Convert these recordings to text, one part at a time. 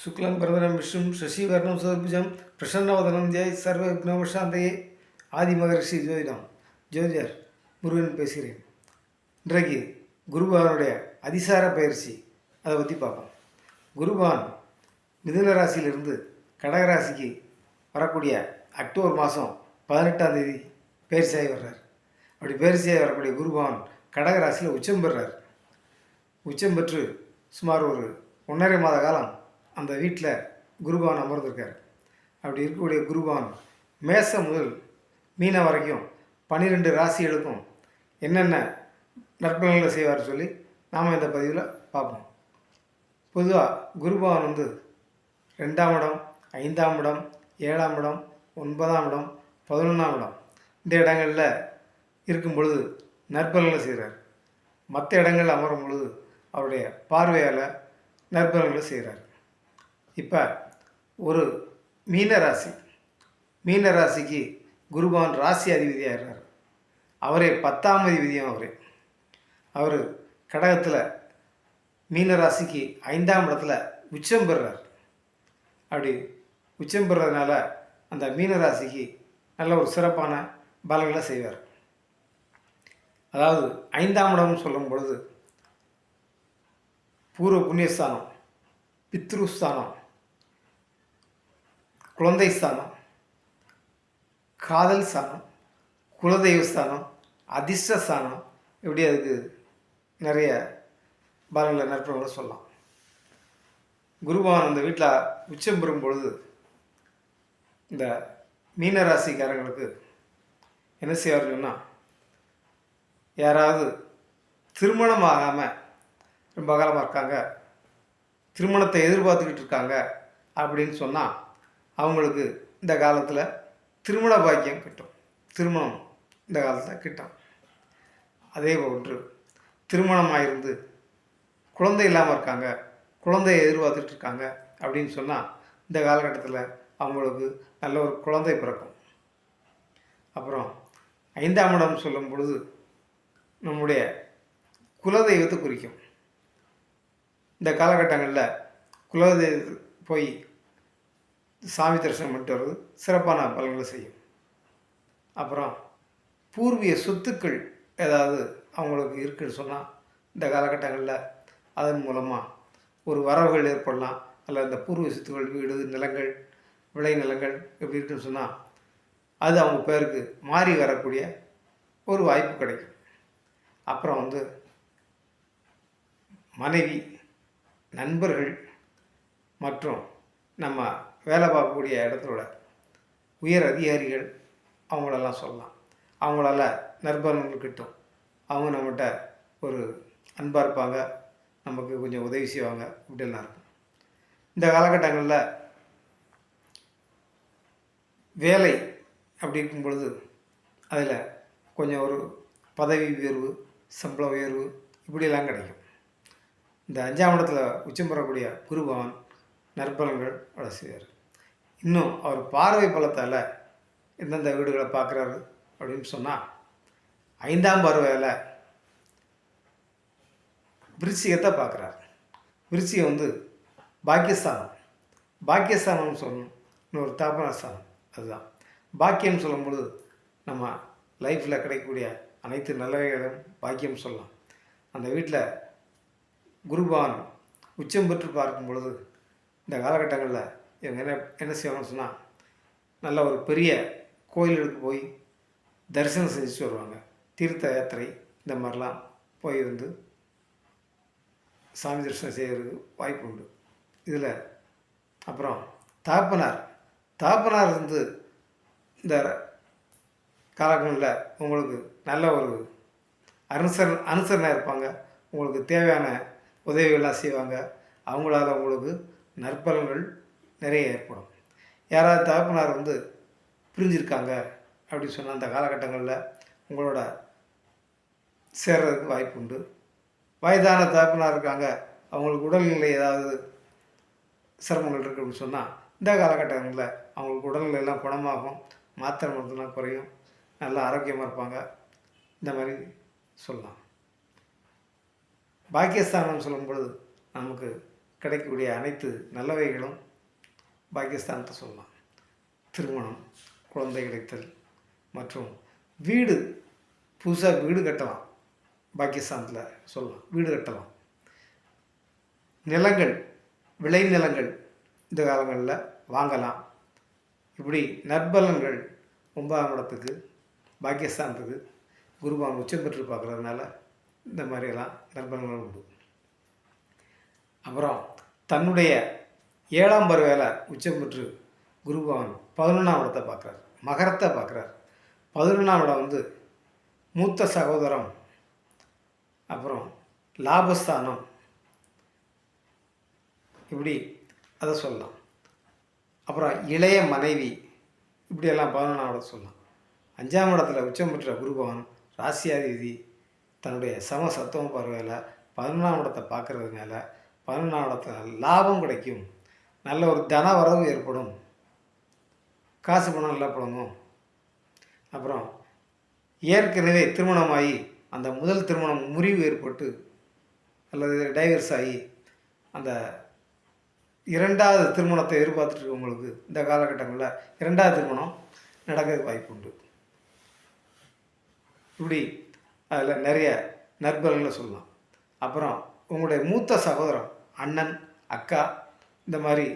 சுக்லம் பரதனம் விஷ்ணும் சசிவர்ணம் சதுர்புஜம் பிரசன்னவதனம் ஜெய் சர்வ விக்னோபசாந்தையே ஆதி மகரிஷி ஜோதிடம் ஜோதிடர் முருகன் பேசுகிறேன். இன்றைக்கு குருபகவானுடைய அதிசார பயிற்சி அதை பற்றி பார்ப்போம். குருபகவான் மிதுன ராசியிலிருந்து கடகராசிக்கு வரக்கூடிய அக்டோபர் மாதம் பதினெட்டாம் தேதி பயிற்சியாகி வர்றார். அப்படி பயிற்சியாகி வரக்கூடிய குருபகவான் கடகராசியில் உச்சம் பெறுறார். உச்சம் பெற்று சுமார் ஒரு ஒன்றரை மாத காலம் அந்த வீட்டில் குருபான் அமர்ந்திருக்கார். அப்படி இருக்கக்கூடிய குருபவான் மேச முதல் மீன வரைக்கும் பன்னிரெண்டு ராசிகளுக்கும் என்னென்ன நற்பலன்களை செய்வார் சொல்லி நாம் இந்த பதிவில் பார்ப்போம். பொதுவாக குருபவான் வந்து ரெண்டாம் இடம் ஐந்தாம் இடம் ஏழாம் இடம் ஒன்பதாம் இடம் பதினொன்றாம் இடம் இந்த இடங்களில் இருக்கும் பொழுது நற்பலன்களை செய்கிறார் மற்ற இடங்கள் அமரும் பொழுது அவருடைய பார்வையால் நற்பலன்களை செய்கிறார் இப்போ ஒரு மீனராசி. மீனராசிக்கு குருபவன் ராசி அதிபதியாகிறார் அவரே பத்தாம் அதிபதியும் அவரே. அவர் கடகத்தில் மீனராசிக்கு ஐந்தாம் இடத்துல உச்சம் பெறுறார். அப்படி உச்சம் பெறுறதுனால அந்த மீனராசிக்கு நல்ல ஒரு சிறப்பான பலங்களை செய்வார். அதாவது ஐந்தாம் இடம்னு சொல்லும் பொழுது பூர்வ புண்ணியஸ்தானம் பித்ருஸ்தானம் குழந்தை ஸ்தானம் காதல் ஸ்தானம் குலதெய்வ ஸ்தானம் அதிர்ஷ்ட ஸ்தானம் இப்படி அதுக்கு நிறைய பலன்களை நற்பலன்களை சொல்லலாம். குருபவான் அந்த வீட்டில் உச்சம் பெறும் பொழுது இந்த மீனராசிக்காரங்களுக்கு என்ன செய்வார்கள்னா யாராவது திருமணம் ஆகாமல் ரொம்ப காலமாக இருக்காங்க திருமணத்தை எதிர்பார்த்துக்கிட்டு இருக்காங்க அப்படின்னு சொன்னால் அவங்களுக்கு இந்த காலத்தில் திருமண பாக்கியம் கிட்டும். திருமணம் இந்த காலத்தில் கிட்டும் அதே போன்று திருமணமாயிருந்து குழந்தை இல்லாமல் இருக்காங்க குழந்தையை எதிர்பார்த்துட்டு இருக்காங்க அப்படின்னு சொன்னால் இந்த காலகட்டத்தில் அவங்களுக்கு நல்ல ஒரு குழந்தை பிறக்கும். அப்புறம் ஐந்தாம் இடம் சொல்லும் பொழுது நம்முடைய குலதெய்வத்தை குறிக்கும். இந்த காலகட்டங்களில் குலதெய்வ போய் சாமி தரிசனம் பண்ணிட்டு வர்றது சிறப்பான பலன்களை செய்யும். அப்புறம் பூர்வீக சொத்துக்கள் ஏதாவது அவங்களுக்கு இருக்குன்னு சொன்னால் இந்த காலகட்டங்களில் அதன் மூலமாக ஒரு வரவுகள் ஏற்படலாம். அல்ல இந்த பூர்வீக சொத்துக்கள் வீடு நிலங்கள் விளை நிலங்கள் இருக்குன்னு சொன்னால் அது அவங்க பேருக்கு மாறி வரக்கூடிய ஒரு வாய்ப்பு கிடைக்கும். அப்புறம் வந்து மனைவி நண்பர்கள் மற்றும் நம்ம வேலை பார்க்கக்கூடிய இடத்தோட உயர் அதிகாரிகள் அவங்களெல்லாம் சொல்லலாம். அவங்களால நற்பலன்கள் கிட்டும். அவங்க நம்மகிட்ட ஒரு அன்பாக இருப்பாங்க. நமக்கு கொஞ்சம் உதவி செய்வாங்க. இப்படிலாம் இருக்கும். இந்த காலகட்டங்களில் வேலை அப்படி இருக்கும் பொழுது அதில் கொஞ்சம் ஒரு பதவி உயர்வு சம்பள உயர்வு இப்படியெல்லாம் கிடைக்கும். இந்த அஞ்சாம் இடத்துல உச்சம் பெறக்கூடிய குருபவன் நற்பலன்கள் வள செய்வார். இன்னும் அவர் பார்வை பலத்தால் எந்தெந்த வீடுகளை பார்க்குறாரு அப்படின்னு சொன்னால் ஐந்தாம் பார்வையில் விருச்சிகத்தை பார்க்குறாரு. விருச்சிகம் வந்து பாக்கியஸ்தானம். பாக்கியஸ்தானம்னு சொல்லணும். இன்னொரு தாபனஸ்தானம். அதுதான். பாக்கியம் சொல்லும்பொழுது நம்ம லைஃப்பில் கிடைக்கக்கூடிய அனைத்து நல்லவைகளும் பாக்கியம் சொல்லலாம். அந்த வீட்டில் குருபான் உச்சம் பெற்று பார்க்கும் பொழுது இந்த காலகட்டங்களில் இவங்க என்ன என்ன செய்வாங்கன்னு சொன்னால் நல்ல ஒரு பெரிய கோயிலுக்கு போய் தரிசனம் செஞ்சுட்டு வருவாங்க. தீர்த்த யாத்திரை இந்த மாதிரிலாம் போய் வந்து சாமி தரிசனம் செய்கிறதுக்கு வாய்ப்பு உண்டு. இதில் அப்புறம் தாப்பனார். தாப்பனார் வந்து இந்த காலங்களில் உங்களுக்கு நல்ல ஒரு அனுசர அனுசரணாக இருப்பாங்க. உங்களுக்கு தேவையான உதவிகள்லாம் செய்வாங்க. அவங்களால உங்களுக்கு நற்பலன்கள் நிறைய ஏற்படும். யாராவது தகப்பனார் வந்து பிரிஞ்சிருக்காங்க அப்படின்னு சொன்ன அந்த காலகட்டங்களில் உங்களோட சேர்றதுக்கு வாய்ப்பு உண்டு. வயதான தகப்பனார் இருக்காங்க. அவங்களுக்கு உடல்நிலை ஏதாவது சிரமங்கள் இருக்குது அப்படின்னு சொன்னால் இந்த காலகட்டங்களில் அவங்களுக்கு உடல்நிலை எல்லாம் குணமாகும் மாத்திரை மருந்துலாம் குறையும் நல்லா ஆரோக்கியமாக இருப்பாங்க. இந்த மாதிரி சொல்லலாம். பாக்கியஸ்தானம் சொல்லும் பொழுது நமக்கு கிடைக்கக்கூடிய அனைத்து நல்லவைகளும் பாகிஸ்தானத்தை சொல்லலாம் திருமணம் குழந்தை கிடைத்தல் மற்றும் வீடு புதுசாக வீடு கட்டலாம். பாகிஸ்தானத்தில் சொல்லலாம் வீடு கட்டலாம். நிலங்கள் விளை நிலங்கள் இந்த காலங்களில் வாங்கலாம். இப்படி நற்பலன்கள் ஒன்பதாம் இடத்துக்கு பாகிஸ்தானத்துக்கு குருபான் உச்சம் பெற்று பார்க்குறதுனால இந்த மாதிரியெல்லாம் நற்பலன்கள் உண்டு. அப்புறம் தன்னுடைய ஏழாம் பருவையில் உச்சம் பெற்று குருபவன் பதினொன்றாம் இடத்தை பார்க்குறார். மகரத்தை பார்க்குறார். பதினொன்றாம் இடம் வந்து மூத்த சகோதரம் அப்புறம் லாபஸ்தானம். இப்படி அதை சொல்லலாம். அப்புறம் இளைய மனைவி இப்படியெல்லாம் பதினொன்றாம் இடம் சொல்லலாம். அஞ்சாம் இடத்துல உச்சம் பெற்ற குருபவன் ராசியாதிபதி தன்னுடைய சம சத்துவம் பார்வையில் பதினொன்றாம் இடத்தை பார்க்கறதுனால பதினொன்றாம் இடத்துல லாபம் கிடைக்கும். நல்ல ஒரு தன வரவு ஏற்படும். காசு பணம் நல்லா புழங்கும். அப்புறம் ஏற்கனவே திருமணமாகி அந்த முதல் திருமணம் முறிவு ஏற்பட்டு அல்லது டைவர்ஸ் ஆகி அந்த இரண்டாவது திருமணத்தை எதிர்பார்த்துட்ருக்கவங்களுக்கு இந்த காலகட்டங்களில் இரண்டாவது திருமணம் நடக்க வாய்ப்பு உண்டு. இப்படி அதில் நிறைய நற்பலன்களை சொல்லலாம். அப்புறம் உங்களுடைய மூத்த சகோதரம் அண்ணன் அக்கா இந்த மாதிரி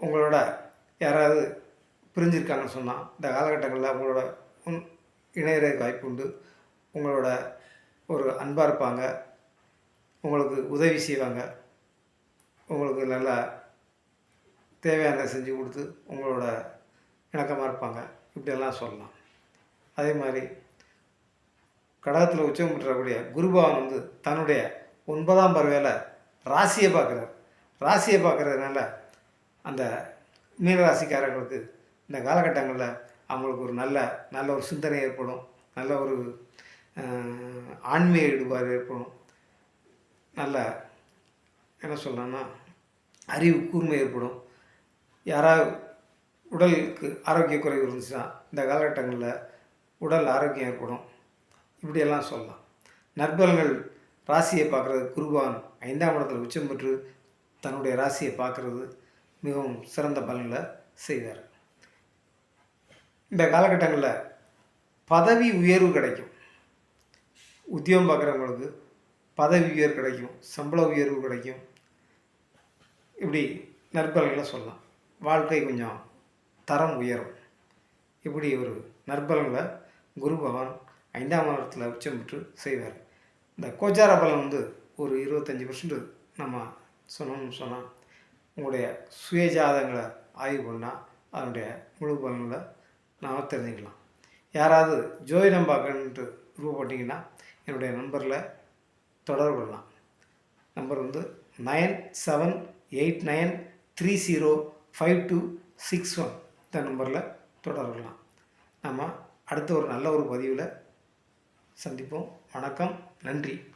உங்களோட யாராவது பிரிஞ்சிருக்காங்கன்னு சொன்னால் இந்த காலகட்டங்களில் உங்களோட உன் இணையறதுக்கு வாய்ப்பு உண்டு. உங்களோட ஒரு அன்பாக இருப்பாங்க. உங்களுக்கு உதவி செய்வாங்க. உங்களுக்கு நல்லா தேவையானதை செஞ்சு கொடுத்து உங்களோட இணக்கமாக இருப்பாங்க. இப்படியெல்லாம் சொல்லலாம். அதே மாதிரி கடகத்தில் உச்சம் பெற்றக்கூடிய குருபவன் வந்து தன்னுடைய ஒன்பதாம் பருவையில் ராசியை பார்க்குறார். ராசியை பார்க்குறதுனால அந்த மீனராசிக்காரங்களுக்கு இந்த காலகட்டங்களில் அவங்களுக்கு ஒரு நல்ல நல்ல ஒரு சிந்தனை ஏற்படும். நல்ல ஒரு ஆன்மீக ஈடுபாடு ஏற்படும். நல்ல என்ன சொல்லலாம்னா அறிவு கூர்மை ஏற்படும். யாராவது உடலுக்கு ஆரோக்கிய குறைவு இருந்துச்சுன்னா இந்த காலகட்டங்களில் உடல் ஆரோக்கியம் ஏற்படும். இப்படியெல்லாம் சொல்லலாம். நற்பலங்கள் ராசியை பார்க்குறது குருவான் ஐந்தாம் இடத்தில் உச்சம் பெற்று தன்னுடைய ராசியை பார்க்குறது மிகவும் சிறந்த பலன்களை செய்வார். இந்த காலகட்டங்களில் பதவி உயர்வு கிடைக்கும். உத்தியோகம் பார்க்குறவங்களுக்கு பதவி உயர்வு கிடைக்கும் சம்பள உயர்வு கிடைக்கும். இப்படி நற்பலன்களை சொல்லலாம். வாழ்க்கை கொஞ்சம் தரம் உயரும். இப்படி ஒரு நற்பலன்களை குரு பகவான் ஐந்தாம் வாரத்தில் உச்சம் பெற்று செய்வார். இந்த கோச்சார பலன் வந்து ஒரு இருபத்தஞ்சி பர்சன்ட் நம்ம சொன்னோம்னு சொன்னால் உங்களுடைய சுயஜாதங்களை ஆய்வு பண்ணால் அதனுடைய முழு பலன்களை நாம் தெரிஞ்சுக்கலாம். யாராவது ஜோதிடம் பார்க்கணுன்ட்டு விருப்பப்பட்டீங்கன்னா என்னுடைய நம்பரில் தொடர்பு கொள்ளலாம். நம்பர் வந்து nine seven eight nine three zero five two six one. இந்த நம்பரில் தொடர்பு கொள்ளலாம். நம்ம அடுத்த ஒரு நல்ல ஒரு பதிவில் சந்திப்போம். வணக்கம். நன்றி.